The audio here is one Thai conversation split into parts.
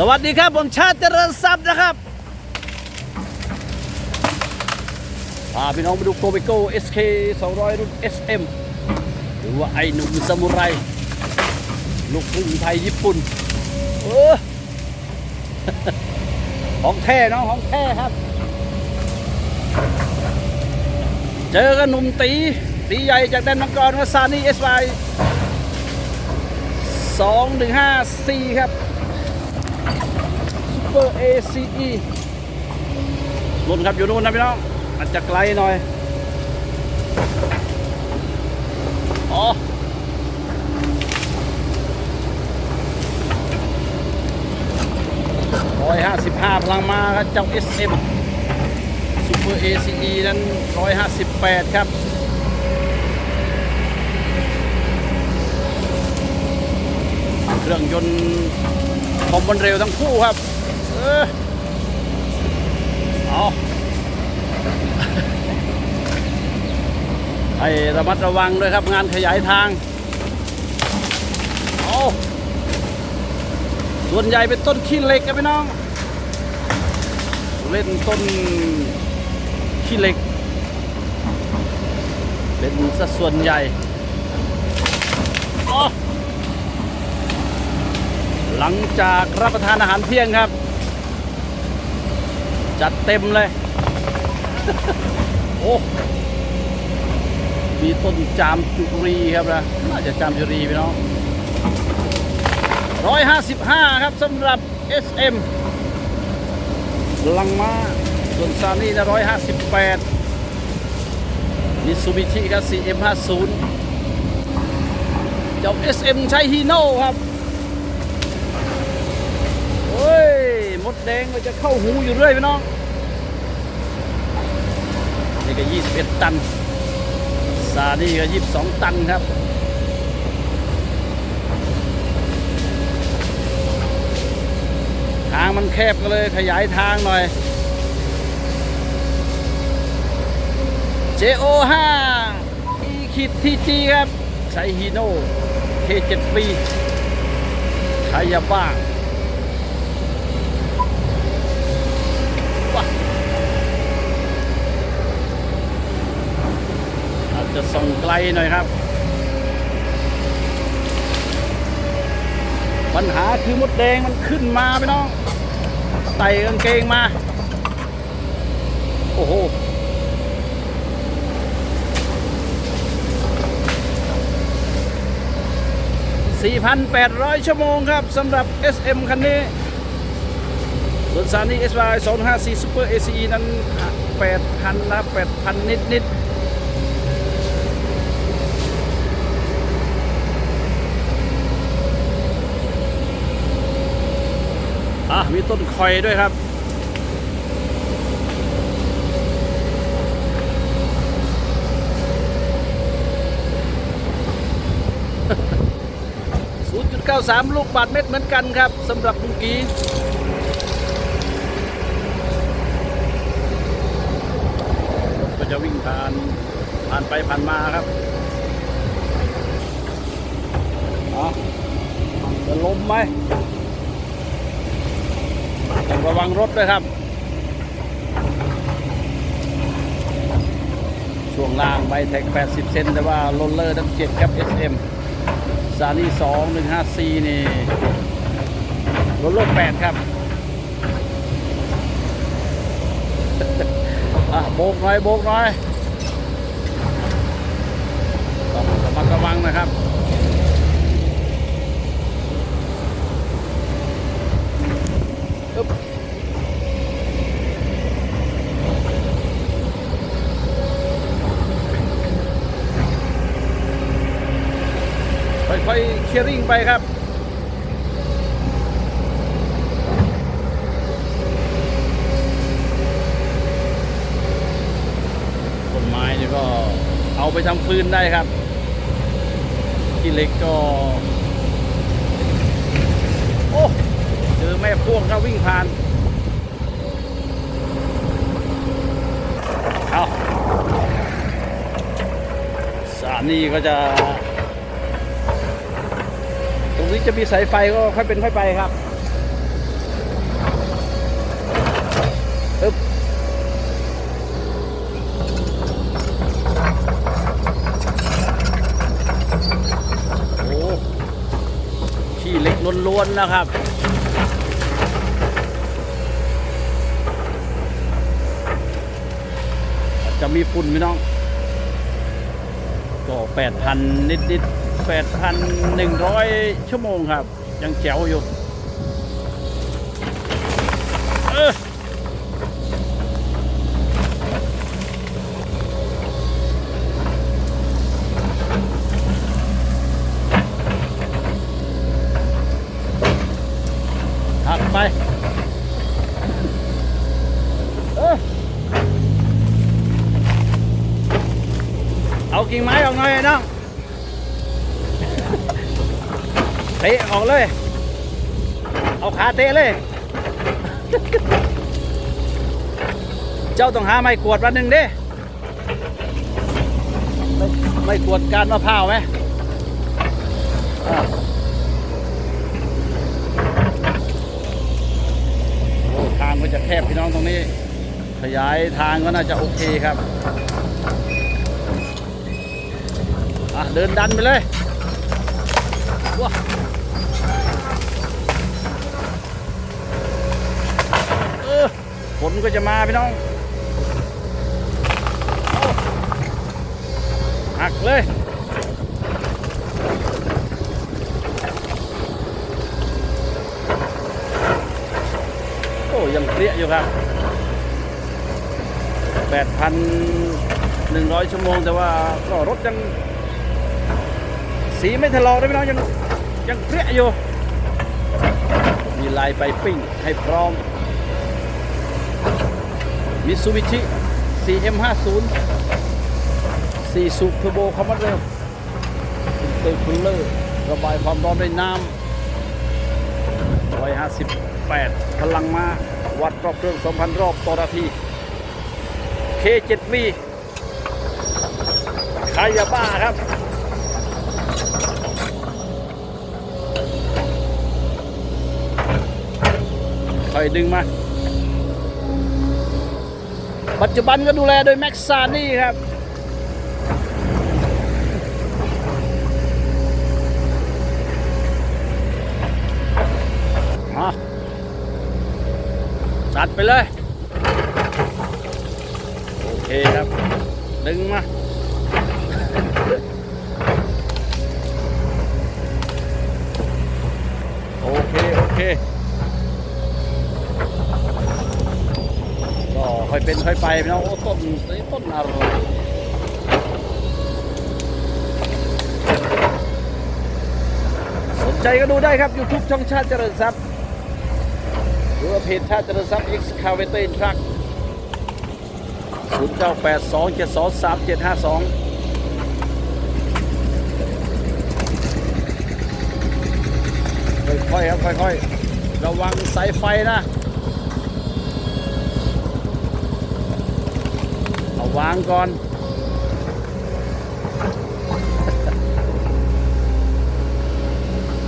สวัสดีครับ ผมชาติเจริญทรัพย์นะครับพาพี่น้องไปดูโกเบโก้ SK 200 รุ่น SM หรือว่าไอหนุ่มซามูไร ลูกครึ่งไทยญี่ปุ่นเออของแท้น้องของแท้ครับ เจอกันหนุ่มตี ตีใหญ่จากแดนมังกรว่าซานี่ SY 2154 ครับ ซูเปอร์ ACE รุ่นครับอยู่นู่นนะพี่น้องอาจจะไกลหน่อยอ๋อร้อยห้าสิบห้าพลังมาครับเจ้า SM ซูเปอร์ ACE นั้นร้อยห้าสิบแปดครับเครื่องยนต์คอมบอนเร็วทั้งคู่ครับ ออเอาให้ระมัดระวังด้วยครับงานขยายทางเอาส่วนใหญ่เป็นต้นขี้เหล็กครับพี่น้อง เล่นต้นขี้เหล็ก เป็นสัดส่วนใหญ่อ๋อหลังจากรับประทานอาหารเที่ยงครับ จัดเต็มเลย โอ้ มีต้นจามจุรีครับนะ น่าจะจามจุรีพี่น้องร้อยห้าสิบห้าครับสำหรับ SM ลังมาส่วนซานี่นะร้อยห้าสิบแปดมิซูบิชิครับ CM50 เจ้า SM ใช้ฮีโน่ครับโอ้ย มดแดงก็จะเข้าหูอยู่เรื่อยพี่น้องนี่ก็21 ตัน ซานี่ก็22 ตันครับทางมันแคบก็เลยขยายทางหน่อย JO5 E ขีดทีจีครับใช้ฮีโน่ K7 ปีใช้ยาบ้า ว่ะอา จะส่งไกลหน่อยครับ ปัญหาคือมดแดงมันขึ้นมาไปน้องไต่กางเกงมา โอ้โห4,800 ชั่วโมงครับสำหรับ SM คันนี้ ส่วนซานี SY 254 Super ACE นั้น 8,000 นะ 8,000 นิดนิดๆ อะมีต้นคอยด้วยครับ 0.93 ลูกบาทเม็ดเหมือนกันครับสำหรับเมื่อกี้ก็จะวิ่งผ่านผ่านไปผ่านมาครับอ๋อจะล้มไหม ระวังรถด้วยครับ ช่วงล่างใบแท็ก 80 เซนแต่ว่าโรลเลอร์ทั้ง7ครับ SM ซานี่2 1 5 4 นี่โรลเลอร์ 8 ครับอะโบกหน่อย โบกหน่อยต้องระมัดระวังนะครับ อึ๊บ ค่อยๆเคียร์ริ่งไปครับต้นไม้นี่ก็เอาไปทำฟืนได้ครับ ที่เล็กก็ คือแม่พ่วงก็วิ่งผ่าน เอาสามนี่ก็จะ ตรงนี้จะมีสายไฟก็ค่อยเป็นค่อยไปครับอึ๊บที่เล็กล้วนๆนะครับ จะมีฝุ่นพี่น้อง ก็แปดพันนิดนิดแปดพันหนึ่งร้อยชั่วโมงครับ ยังแจ๋วอยู่ เตะออกเลย เอาขาเตะเลย เจ้าต้องหาไม้กวดวันหนึ่งเด้ไม่ไม่กวดการมะพร้าวไหมทางก็จะแคบพี่น้องตรงนี้ ขยายทางก็น่าจะโอเคครับ อะ เดินดันไปเลย ว้าเออฝนก็จะมาพี่น้องหักเลยโอ้ยังเปรี้ยอยู่ครับ 8,100 ชั่วโมง แต่ว่าก็รถยัง สีไม่ถลอกเลยพี่น้องยัง ยังเปรี้ยอยู่มีลายไปปิ้งให้พร้อมมิซูบิชิ CM50 4 สูบเทอร์โบคอมมานเดอร์เตอร์คูลเลอร์ระบายความร้อนด้วยน้ำ158 พลังมา วัดรอบเครื่อง 2,000 รอบต่อนาที K7V คายาบ้าครับ ค่อยดึงมา ปัจจุบันก็ดูแลโดยแม็กซานี่ครับมาจัดไปเลย โอเคครับ ดึงมาโอเค โอเค ค่อยเป็นค่อยไปพี่น้องโอ้ต้นต้นอะไรสนใจก็ดูได้ครับ YouTube ช่องชาติเจริญทรัพย์หรือว่าเพจชาติเจริญทรัพย์ Excavator Truck 0982 723 752ค่อยๆครับค่อยๆ ระวังสายไฟนะ เอา วางก่อน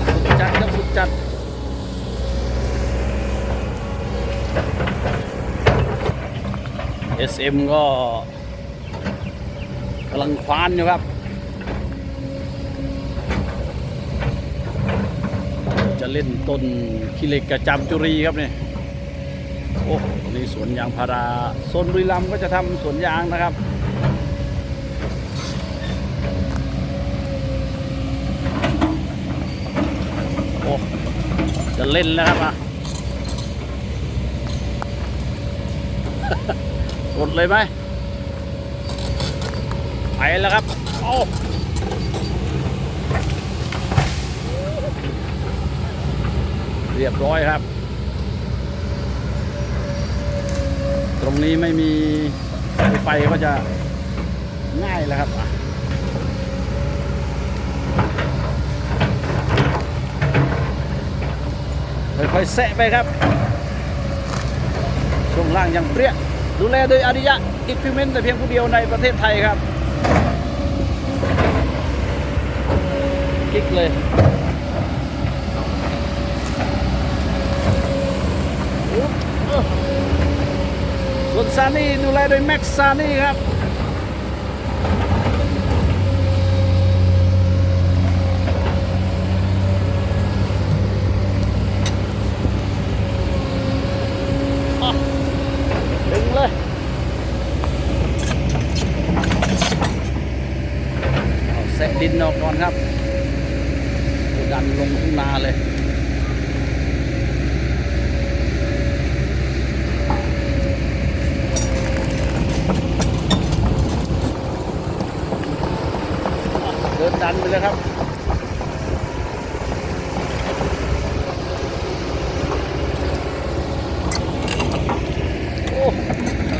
สุดจัดครับสุดจัด SM ก็กำลังควานอยู่ครับ จะเล่นต้นขี้เหล็กกระจำจุรีครับเนี่ย โอ้นี่สวนยางพาราโซนบุรีรัมย์ก็จะทำสวนยางนะครับโอ้จะเล่นแล้วครับอะกดเลยไหมไปแล้วครับโอ้เรียบร้อยครับ ตรงนี้ไม่มีไฟก็จะง่ายแล้วครับอะค่อยๆแซะไปครับ ช่วงล่างยังเปรี้ยดูแลโดยอริยะอิควิเมนต์แต่เพียงผู้เดียวในประเทศไทยครับคลิกเลยส่ รถซานี่ดูแลโดยแม็กซานี่ครับดึงเลยเอาแซะดินออกก่อนครับดันลงทุ่งนาเลยันไปแล้วครับโอ้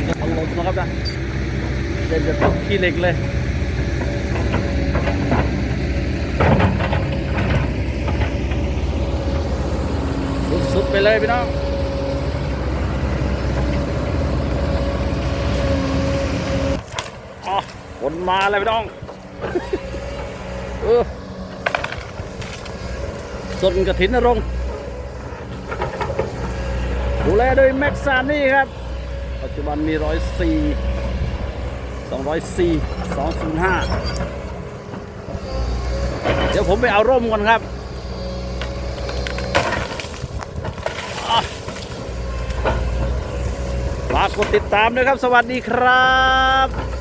จะถล่มนะครับนะเด่นจะตกขี้เหล็กเลยสุดๆไปเลยพี่น้องอ๋อฝนมาแล้วพี่น้อง สนกระถินนรงดูแลโดยแม็กซานี่ครับ ปัจจุบันมีร้อยสี่สองร้อยสี่สองศูนย์ห้าเดี๋ยวผมไปเอาร่มก่อนครับฝากกดติดตามด้วยครับ สวัสดีครับ